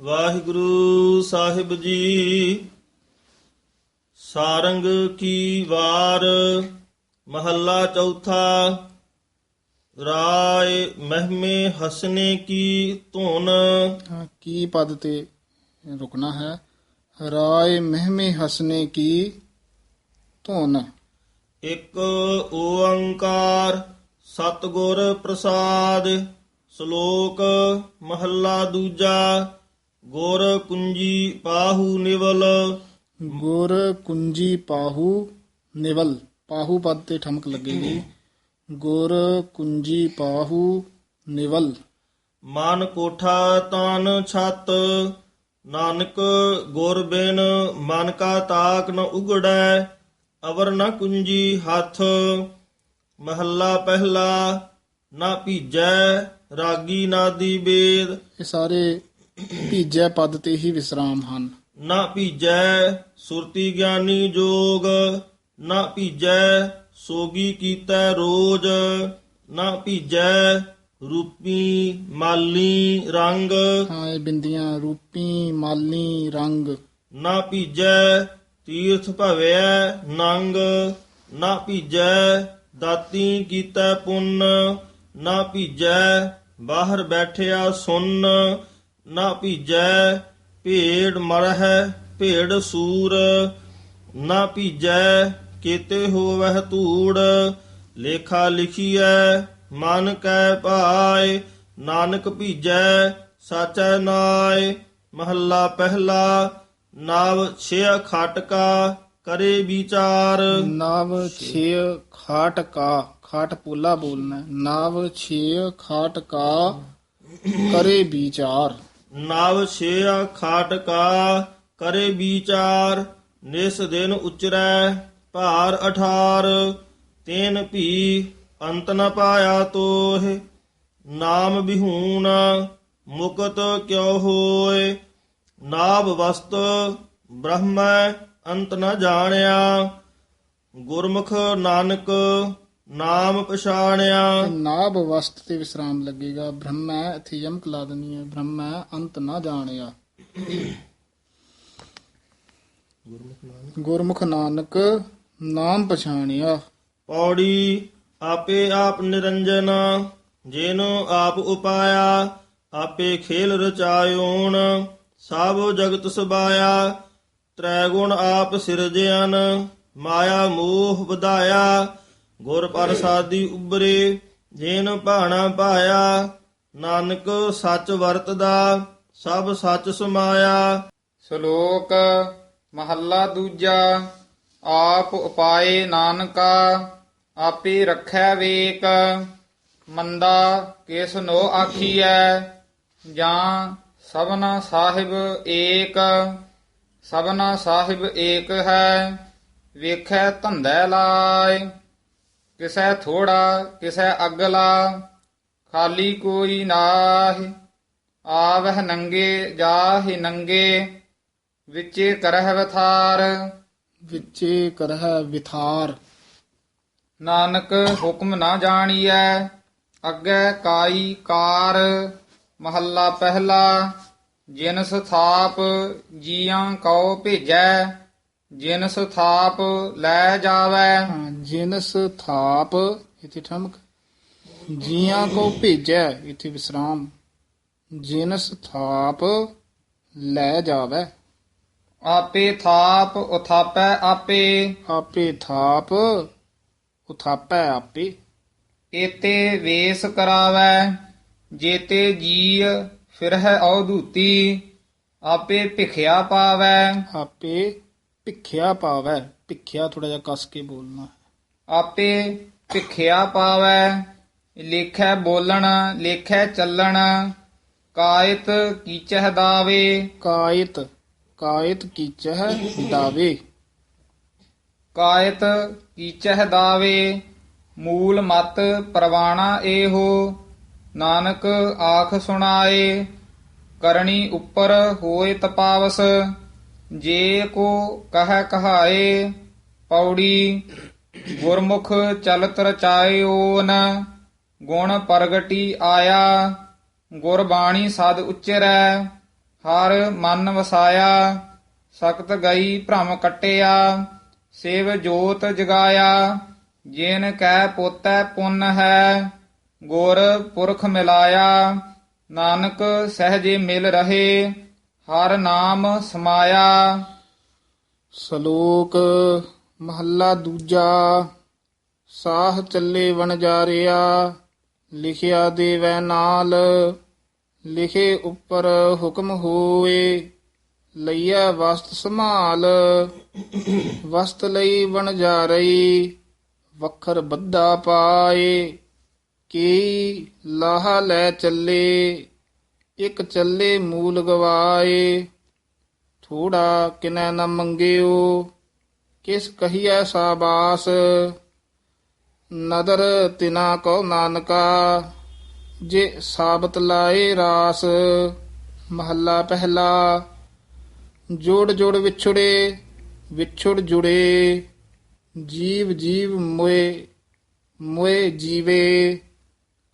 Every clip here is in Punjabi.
ਵਾਹਿਗੁਰੂ ਸਾਹਿਬ ਜੀ ਸਾਰੰਗ ਕੀ ਵਾਰ ਮਹੱਲਾ ਚੌਥਾ ਰਾਏ ਮਹਿਮੇ ਹਸਨੇ ਕੀ ਧੁਨ। ਹਾਂ, ਕੀ ਪਦ ਤੇ ਰੁਕਣਾ ਹੈ? ਰਾਏ ਮਹਿਮੇ ਹਸਨੇ ਕੀ ਧੁਨ। ਇੱਕ ਓੰਕਾਰ ਸਤਿਗੁਰ ਪ੍ਰਸਾਦ ਸ਼ਲੋਕ ਮਹੱਲਾ ਦੂਜਾ ਗੁਰ ਕੁੰਜੀ ਪਾਹੂ ਨਿਵਲ। ਗੁਰ ਕੁੰਜੀ ਪਾਹੂ ਨਿਵਲ। ਪਾਹੂ ਪਦ ਤੇ ਠਮਕ ਲੱਗੇਗੀ। ਗੁਰ ਕੁੰਜੀ ਪਾਹੂ ਨਿਵਲ। ਮਨ ਕੋਠਾ ਤਨ ਛਤ। ਨਾਨਕ ਗੁਰ ਬਿਨ ਮਨ ਕਾ ਤਾਕ ਨ ਉਗੜੈ। ਅਵਰ ਨ ਕੁੰਜੀ ਹੱਥ। ਮਹੱਲਾ ਪਹਿਲਾ ਨਾ ਭੀਜੈ। ਰਾਗੀ ਨਾਦੀ ਬੇਦ। ਇਹ ਸਾਰੇ ਭੀਜੈ ਪਦ ਤੇ ਹੀ ਵਿਸਰਾਮ ਹਨ। ਨਾ ਭੀਜੈ ਸੁਰਤੀ ਗਿਆਨੀ ਜੋਗ ਨਾ ਭੀਜੈ ਸੋਗੀ ਕੀਤੈ ਰੋਜ ਨਾ ਭੀਜੈ ਰੂਪੀ ਮਾਲੀ ਰੰਗ। ਹਾਂ ਇਹ ਬਿੰਦੀਆਂ ਰੂਪੀ ਮਾਲੀ ਰੰਗ। ਨਾ ਭੀਜੈ ਤੀਰਥ ਭਵਿਆ ਨੰਗ ਨਾ ਭੀਜੈ ਦਾਤੀ ਕੀਤੈ ਪੁੰਨ ਨਾ ਭੀਜੈ ਬਾਹਰ ਬੈਠਿਆ ਸੁੰਨ। ਨਾ ਭੀਜੈ ਭੇੜ ਮਰਹਿ ਭੇੜ ਸੂਰ, ਨਾ ਭੀਜੈ ਕੀਤੇ ਹੋਵਹਿ ਧੂੜ, ਲੇਖਾ ਲਿਖੀਐ ਮਨ ਕੈ ਭਾਏ, ਨਾਨਕ ਭੀਜੈ ਸਾਚੈ ਨਾਏ, ਮਹੱਲਾ ਪਹਿਲਾ, ਨਾਵ ਛਿਆ ਖਾਟਕਾ ਕਰੇ ਵਿਚਾਰ। ਨਾਵ ਛੇ ਖਾਟਕਾ, ਖਾਟ ਪੋਲਾ ਬੋਲਣਾ, ਨਾਵ ਨਵ ਛੇ ਖਾਟ ਕਰੇ ਵਿਚਾਰ। ਨਾਵ ਛਿਆ ਖਾਟਕਾ ਕਰੇ ਵਿਚਾਰ, ਨਿਸ ਦਿਨ ਉਚਰੈ, ਭਾਰ ਅਠਾਰ, ਤੈਨ ਭੀ ਅੰਤ ਨ ਪਾਇਆ ਤੋਹਿ, ਨਾਮ ਬਿਹੂਨ ਮੁਕਤ ਕਿਉ ਹੋਏ ਨਾਭ ਵਸਤ ਬ੍ਰਹਮੈ ਅੰਤ ਨ ਜਾਣਿਆ, ਗੁਰਮੁਖ ਨਾਨਕ ਨਾਮ ਪਛਾਣਿਆ। ਨਾਭ ਵਸਤ ਤੇ ਵਿਸਰਾਮ ਲੱਗੇਗਾ। ਬ੍ਰਹਮੈ ਇੱਥੇ ਯਮਕ ਲਾ ਦੇਣੀ ਹੈ। ਬ੍ਰਹਮੈ ਅੰਤ ਨਾ ਜਾਣਿਆ। ਗੁਰਮੁਖ ਨਾਨਕ ਨਾਮ ਪਛਾਣਿਆ। ਪੌੜੀ ਆਪੇ ਆਪ ਨਿਰੰਜਨ ਜਿਨੋ ਆਪ ਉਪਾਇਆ ਆਪੇ ਖੇਲ ਰਚਾਇਓਣ ਸਭ ਜਗਤ ਸਬਾਇਆ ਤ੍ਰੈ ਗੁਣ ਆਪ ਸਿਰਜਿਆਨ ਮਾਇਆ ਮੋਹ ਵਧਾਇਆ ਗੁਰ ਪ੍ਰਸਾਦੀ ਉਬਰੇ ਜਿਨ ਭਾਣਾ ਪਾਇਆ ਨਾਨਕ ਸੱਚ ਵਰਤਦਾ, ਸਭ ਸੱਚ ਸਮਾਇਆ। ਸ਼ਲੋਕ, ਮਹੱਲਾ ਦੂਜਾ, ਆਪ ਉਪਾਏ ਨਾਨਕਾ, ਆਪੇ ਰੱਖੈ ਵੇਕ, ਮੰਦਾ ਕਿਸ ਨੋ ਆਖੀਐ, ਜਾਂ ਸਭਨਾ ਸਾਹਿਬ ਏਕ, ਸਭਨਾ ਸਾਹਿਬ ਏਕ ਹੈ, ਵੇਖੈ ਧੰਦੈ ਲਾਇ। ਕਿਸੈ ਥੋੜਾ ਕਿਸੈ ਅਗਲਾ ਖਾਲੀ ਕੋਈ ਨਾਹੀ ਆਵਹਿ ਨੰਗੇ ਜਾਹਿ ਨੰਗੇ ਵਿਚੇ ਕਰਹਿ ਵਥਾਰ। ਵਿੱਚੇ ਕਰਹਿ ਵਿਥਾਰ। ਨਾਨਕ ਹੁਕਮ ਨਾ ਜਾਣੀਐ ਅੱਗੇ ਕਾਈ ਕਾਰ ਮਹੱਲਾ ਪਹਿਲਾ ਜਿਨਸ ਥਾਪ ਜੀਆਂ ਕਉ ਭੇਜੈ। ਜਿਨਸ ਥਾਪ ਲੈ ਜਾਵੈ। ਹਾਂ, ਜਿਨਸ ਥਾਪ ਇਥੇ ਠਮਕ। ਜੀਆਂ ਕੋ ਭੇਜੈ ਇਥੇ ਵਿਸਰਾਮ। ਜਿਨਸ ਥਾਪ ਲੈ ਜਾਵੇ। ਆਪੇ ਥਾਪ ਉਥਾਪੈ ਆਪੇ। ਆਪੇ ਥਾਪ ਉਥਾਪੈ ਆਪੇ। ਏਤੇ ਵੇਸ ਕਰਾਵੈ ਜੇਤੇ ਜੀ ਫਿਰਹਿ ਔਦੂਤੀ ਆਪੇ ਭਿਖਿਆ ਪਾਵੈ। ਆਪੇ ਭਿਖਿਆ ਪਾਵੈ ਭਿਖਿਆ ਥੋੜਾ ਜਿਹਾ ਕਸ ਕੇ ਬੋਲਣਾ। ਆਪੇ ਭਿਖਿਆ ਪਾਵੈ ਲੇਖੈ ਬੋਲਣ ਲੇਖੈ ਚੱਲਣ ਕਾਇਤ ਕੀਚਹਿ ਦਾਵੇ। ਕਾਇਤ ਕਾਇਤ ਕੀਚਹਿ ਦਾਵੇ। ਕਾਇਤ ਕੀਚਹਿ ਦਾਵੇ ਮੂਲ ਮਤ ਪ੍ਰਵਾਣਾ ਇਹੋ ਨਾਨਕ ਆਖ ਸੁਣਾਏ ਕਰਨੀ ਉੱਪਰ ਹੋਏ ਤਪਾਵਸ। ਜੇ ਕੋ ਕਹੈ ਕਹਾਏ ਪੌੜੀ ਗੁਰਮੁਖ ਚਲਤ ਰਚਾਇਓਨ ਗੁਣ ਪ੍ਰਗਟੀ ਆਇਆ ਗੁਰਬਾਣੀ ਸਦ ਉਚਰੈ ਹਰ ਮਨ ਵਸਾਇਆ ਸਖਤ ਗਈ ਭ੍ਰਮ ਕਟਿਆ ਸਿਵ ਜੋਤ ਜਗਾਇਆ ਜਿਨ ਕੈ ਪੋਤੈ ਪੁੰਨ ਹੈ ਗੁਰ ਪੁਰਖ ਮਿਲਾਇਆ ਨਾਨਕ ਸਹਜੇ ਮਿਲ ਰਹੇ ਹਰ ਨਾਮ ਸਮਾਇਆ। ਸ਼ਲੋਕ ਮਹੱਲਾ ਦੂਜਾ। ਸਾਹ ਚੱਲੇ ਵਣਜਾਰਿਆ ਲਿਖਿਆ ਦੇਵੈ ਨਾਲ। ਲਿਖੇ ਉੱਪਰ ਹੁਕਮ ਹੋਏ, ਲਈਐ ਵਸਤ ਸੰਭਾਲ। ਵਸਤ ਲਈ ਵਣਜਾਰਈ ਵਖਰ ਬੱਧਾ ਪਾਏ। ਕੀ ਲਾਹ ਲੈ ਚੱਲੇ ਇਕ ਚੱਲੇ ਮੂਲ ਗਵਾਏ। ਥੋੜਾ ਕਿਨੈ ਨ ਮੰਗਿਓ, ਕਿਸ ਕਹੀਐ ਸਾਬਾਸ। ਨਦਰ ਤਿਨਾ ਕੋ ਨਾਨਕਾ, ਜੇ ਸਾਬਤ ਲਾਏ ਰਾਸ। ਮਹੱਲਾ ਪਹਿਲਾ, ਜੋੜ ਜੋੜ ਵਿਛੜੇ, ਵਿਛੜ ਜੁੜੇ। ਜੀਵ ਜੀਵ ਮੋਏ ਮੋਏ ਜੀਵੇ।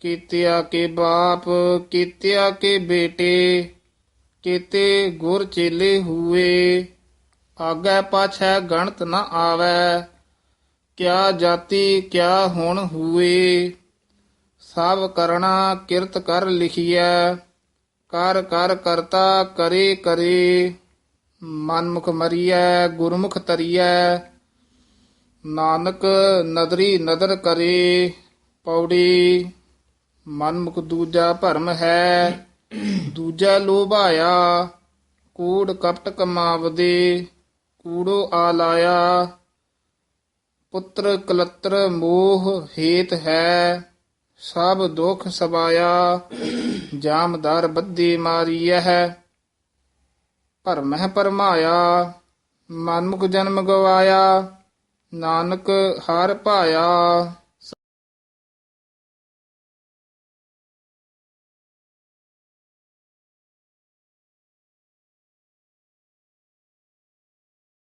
ਕੀਤਿਆ ਕੇ ਬਾਪ, ਕੀਤਿਆ ਕੇ ਬੇਟੇ, ਕੀਤੇ ਗੁਰ ਚੇਲੇ ਹੋਏ। ਆਗੇ ਪਾਛੈ ਗਣਤ ਨ ਆਵੈ, ਕਿਆ ਜਾਤੀ, ਕਿਆ ਹੁਣ ਹੋਏ। ਸਭ ਕਰਣਾ ਕਿਰਤ ਕਰ ਲਿਖੀਐ, ਕਰ ਕਰ ਕਰਤਾ ਕਰੇ ਕਰੇ। ਮਨਮੁਖ ਮਰੀਐ, ਗੁਰਮੁਖ ਤਰੀਐ। ਨਾਨਕ ਨਦਰੀ ਨਦਰ ਕਰੇ, ਪੌੜੀ ਮਨਮੁਖ ਦੂਜਾ ਭਰਮ ਹੈ, ਦੂਜਾ ਲੋਭਾਇਆ, ਕੂੜ ਕਪਟ ਕਮਾਵਦੇ, ਕੂੜੋ ਆ ਲਾਇਆ, ਪੁੱਤਰ ਕਲਤਰ ਮੋਹ ਹੇਤ ਹੈ, ਸਭ ਦੁਖ ਸਬਾਇਆ, ਜਾਮਦਾਰ ਬੱਦੀ ਮਾਰੀਐ ਭਰਮਹਿ ਪਰਮਾਇਆ ਮਨਮੁਖ ਜਨਮ ਗਵਾਇਆ, ਨਾਨਕ ਹਰ ਭਾਇਆ